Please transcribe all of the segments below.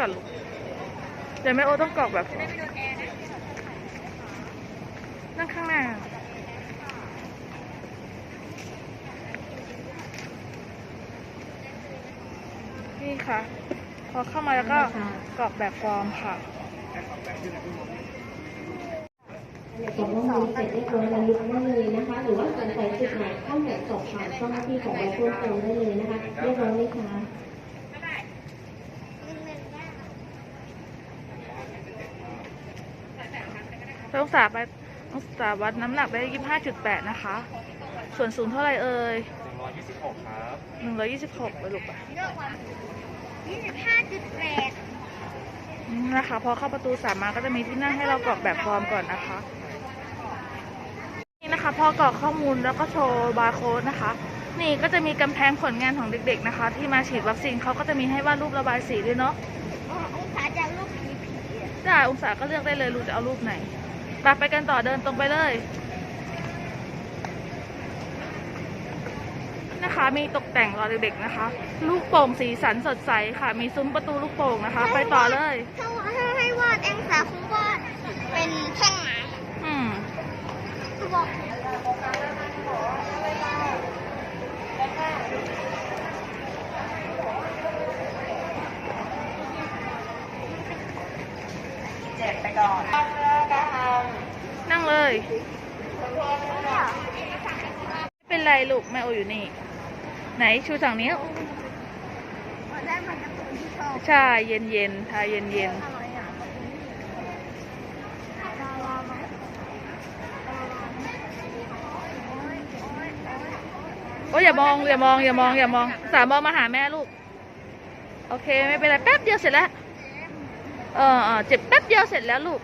ก่อนลูกเดี๋ยวแม่โอต้องกรอกแบบ นั่งข้างหน้านี่ค่ะ พอเข้ามาแล้วก็กรอกแบบฟอร์มค่ะส่งข้อมูลเสร็จเรียบร้อยแล้วลุกได้เลยนะคะ หรือว่าสนใจจุดไหนเข้าแบบสอบถามเจ้าหน้าที่ของเราเพิ่มเติมได้เลยนะคะเรียบร้อยไหมคะ องศาไปองศาวัดน้ำหนักได้ยี่ห้าจุดแปดนะคะ ส่วนสูงเท่าไหร่เอ่ย126ครับหนึ่งร้อยยี่สิบหกไปลูกไปยี่สิบห้าจุดแปดนี่นะคะ พอเข้าประตูสามมาก็จะมีที่นั่งให้เรากรอกแบบฟอร์มก่อนนะคะ นี่นะคะ พอกรอกข้อมูลแล้วก็โชว์บาร์โค้ดนะคะ นี่ก็จะมีกำแพงผลงานของเด็กๆนะคะ ที่มาฉีดวัคซีนเขาก็จะมีให้วาดรูประบายสีด้วยเนาะองศาจากลูกผีผีได้องศาก็เลือกได้เลยลูกจะเอารูปไหน ไปไปกันต่อเดินตรงไปเลย นะคะ มีตกแต่งรอเด็กๆนะคะ ลูกโป่งสีสันสดใสค่ะ มีซุ้มประตูลูกโป่งนะคะ ไปต่อเลยถ้าถ้าให้วาดองศาคงวาดเป็นแท่งน้อืมำคือบอกนั่ง เลย ไม่เป็นไรลูกแม่โออยู่นี่ ไหนชูสองนิ้วได้มันจะเป็นที่ชอบใช่เย็นเย็นๆทาเย็นเย็นอะไรอะลาวาไหมลาวาไหมโอ้ยโอ้ยโอ้ยๆโอ้ยอย่ามองอย่ามองอย่ามองอย่ามอง สามมองมาหาแม่ลูก โอเคไม่เป็นไรแป๊บเดียวเสร็จแล้ว เออเออเจ็บแป๊บเดียวเสร็จแล้วลูก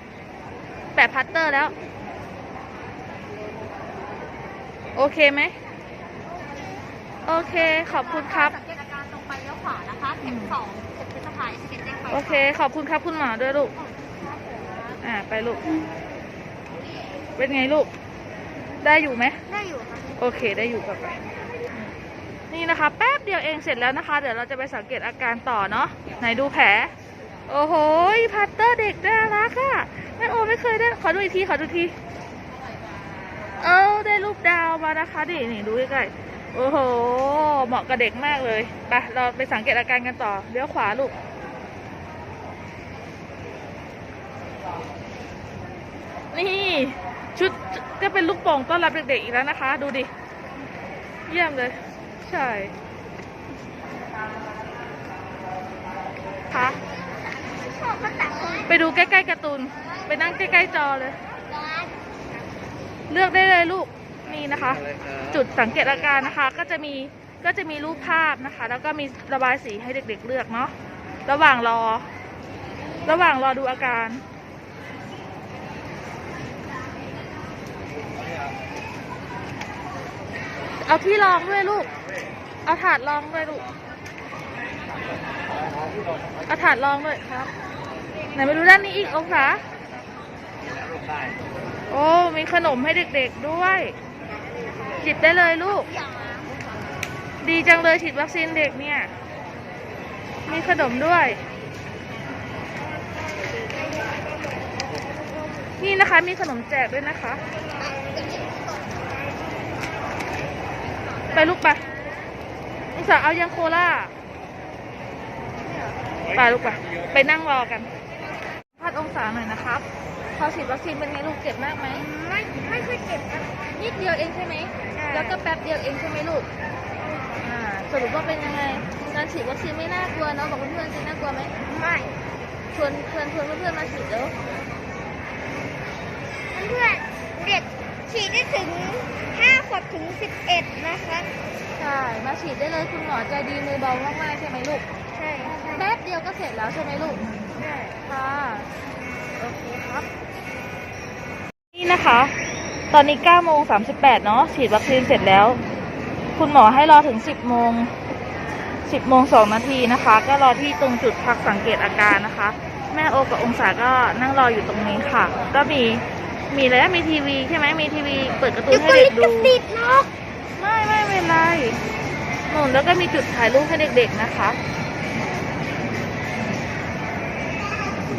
แปะพัตเตอร์แล้ว โอเคไหม โอเค ขอบคุณครับ สังเกตอาการตรงไปเลี้ยวขวานะคะเข็มสองเข็มพฤษภาสิบเอ็ดแจ้งไปโอเค ขอบคุณครับคุณหมอด้วยลูก อ่า ไปลูก เป็นไงลูก ได้อยู่ไหม ได้อยู่ค่ะ โอเค ได้อยู่กับไปนี่นะคะ แป๊บเดียวเองเสร็จแล้วนะคะ เดี๋ยวเราจะไปสังเกตอาการต่อเนาะ ไหนดูแผล โอ้โห พัตเตอร์เด็กน่ารักอะแม่โอไม่เคยได้ ขอดูอีกที ขอดูอีกทีเออ ได้รูปดาวมานะคะดินี่ดูใกล้ๆโอ้โห เหมาะกับเด็กมากเลยไปเราไปสังเกตอาการกันต่อเลี้ยวขวาลูกนี่ชุดก็เป็นลูกโป่งต้อนรับเด็กๆอีกแล้วนะคะ ดูดิ เยี่ยมเลย ใช่คะไปดูใกล้ๆการ์ตูน ไปนั่งใกล้ๆจอเลย เลือกได้เลยลูกนี่นะคะ จุดสังเกตอาการนะคะ ก็จะมีก็จะมีรูปภาพนะคะ แล้วก็มีระบายสีให้เด็ก ๆ เลือกเนาะระหว่างรอ ระหว่างรอดูอาการเอาที่รองด้วยลูก เอาถาดรองด้วยลูก เอาถาดรองด้วยครับ ไหนมาดูด้านนี้อีกองศา โอ้มีขนมให้เด็กๆด้วย จิบได้เลยลูก ดีจังเลยฉีดวัคซีนเด็กเนี่ย มีขนมด้วย นี่นะคะมีขนมแจกด้วยนะคะ ไปลูกไปลูกสาวเอายังโคล่าไปลูกไปไปนั่งรอกันพัดองศาหน่อยนะครับ พอฉีดวัคซีนเป็นไงลูกเจ็บมากไหมไม่ไม่ค่อยเจ็บนะนิดเดียวเองใช่ไหมใช่แล้วก็แป๊บเดียวเองใช่ไหมลูกอ่าสรุปว่าเป็นยังไงการฉีดวัคซีนไม่น่ากลัวเนอะบอกเพื่อนๆสิน่ากลัวไหมไม่ชวนชวนชวนเพื่อนๆมาฉีดเด้อเพื่อนๆเด็กฉีดได้ถึงห้าขวบถึงสิบเอ็ดนะคะใช่มาฉีดได้เลยคุณหมอใจดีมือเบามากๆใช่ไหมลูกใช่ใช่แป๊บเดียวก็เสร็จแล้วใช่ไหมลูกใช่ค่ะโอเคครับ นี่นะคะ ตอนนี้9โมง38 เนาะฉีดวัคซีนเสร็จแล้ว คุณหมอให้รอถึง 10โมง10โมง2นาทีนะคะ ก็รอที่ตรงจุดพักสังเกตอาการนะคะ แม่โอกับองศาก็นั่งรออยู่ตรงนี้ค่ะ ก็มีมีอะไรนะมีทีวีใช่ไหมมีทีวีเปิดการ์ตูนให้เด็กดูติดเนาะไม่ไม่เป็นไรหนุนแล้วก็มีจุดถ่ายรูปให้เด็กๆนะคะ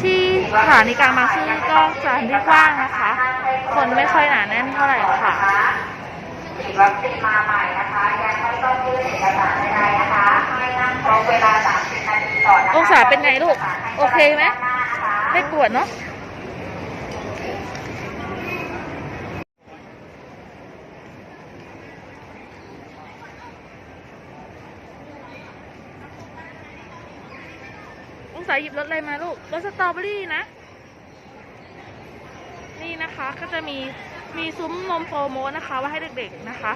ที่สถานีกลางบางซื่อก็สถานที่กว้างนะคะ คนไม่ค่อยหนาแน่นเท่าไหร่ค่ะฉีดวัคซีนมาใหม่นะคะยังไม่ต้องยื่นเอกสารใดๆนะคะให้นั่งครบเวลา30นาทีก่อนนะคะองศาเป็นไงลูก โอเคไหมไม่ปวดเนาะ องศา หยิบรสอะไรมาลูกรสสตรอเบอรี่นะ นี่นะคะก็จะมีมีซุ้มนมโปรโมนะคะไว้ให้เด็กๆนะคะ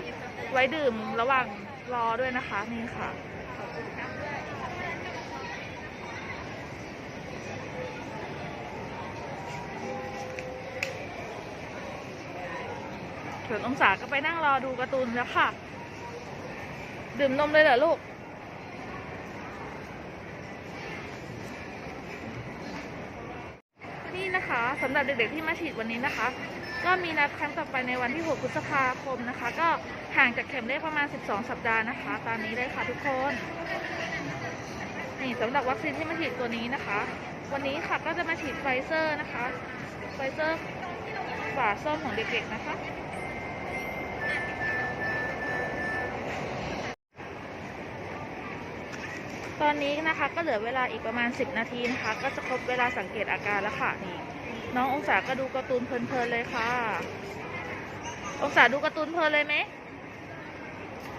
ไว้ดื่มระหว่างรอด้วยนะคะนี่ค่ะส่วนองศาก็ไปนั่งรอดูการ์ตูนแล้วค่ะ ดื่มนมเลยเหรอลูก นี่นะคะสำหรับเด็กๆที่มาฉีดวันนี้นะคะ ก็มีนัดครั้งต่อไปในวันที่ 6 พฤษภาคมนะคะ ก็ห่างจากเข็มแรกประมาณ 12 สัปดาห์นะคะ ตามนี้เลยค่ะทุกคนนี่สำหรับวัคซีนที่มาฉีดตัวนี้นะคะ วันนี้ค่ะก็จะมาฉีดไฟเซอร์นะคะไฟเซอร์ฝาส้มของเด็กๆนะคะ ตอนนี้นะคะก็เหลือเวลาอีกประมาณ 10 นาทีนะคะ ก็จะครบเวลาสังเกตอาการแล้วค่ะนี่น้ององศาก็ดูการ์ตูนเพลินๆเลยค่ะ องศาดูการ์ตูนเพลินเลยไหม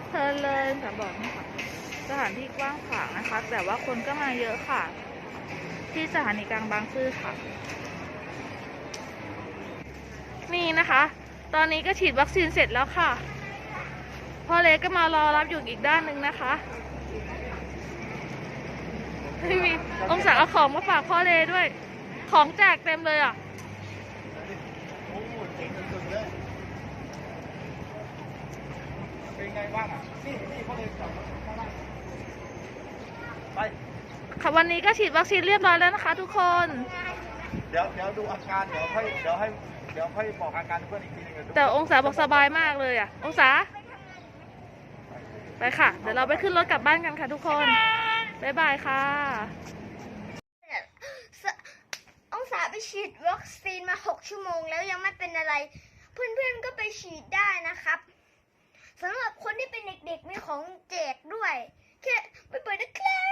เพลินเลยองศาบอกนะคะสถานที่กว้างขวางนะคะ แต่ว่าคนก็มาเยอะค่ะ ที่สถานีกลางบางซื่อค่ะ นี่นะคะ ตอนนี้ก็ฉีดวัคซีนเสร็จแล้วค่ะพ่อเล็กก็มารอรับอยู่อีกด้านหนึ่งนะคะ ไม่มีองศาเอาของมาฝากพ่อเลด้วย ของแจกเต็มเลยอะเป็นไงบ้างอะนี่นี่เขาเลยจับข้างล่างไปค่ะวันนี้ก็ฉีดวัคซีนเรียบร้อยแล้วนะคะ ทุกคน เดี๋ยวเดี๋ยวดูอาการเดี๋ยวค่อยเดี๋ยวให้เดี๋ยวค่อยบอกอาการเพื่อนอีกทีหนึงเดี๋ยวดูแต่องศาบอกสบายมากเลยอะ องศา ไปค่ะ เดี๋ยวเราไปขึ้นรถกลับบ้านกันค่ะทุกคน บ๊ายบายค่ะ องศาไปฉีดวัคซีนมา 6 ชั่วโมงแล้วยังไม่เป็นอะไร เพื่อนๆก็ไปฉีดได้นะครับสำหรับคนที่เป็นเด็กๆมีของแจกด้วย แค่ไปเปิดนะครับ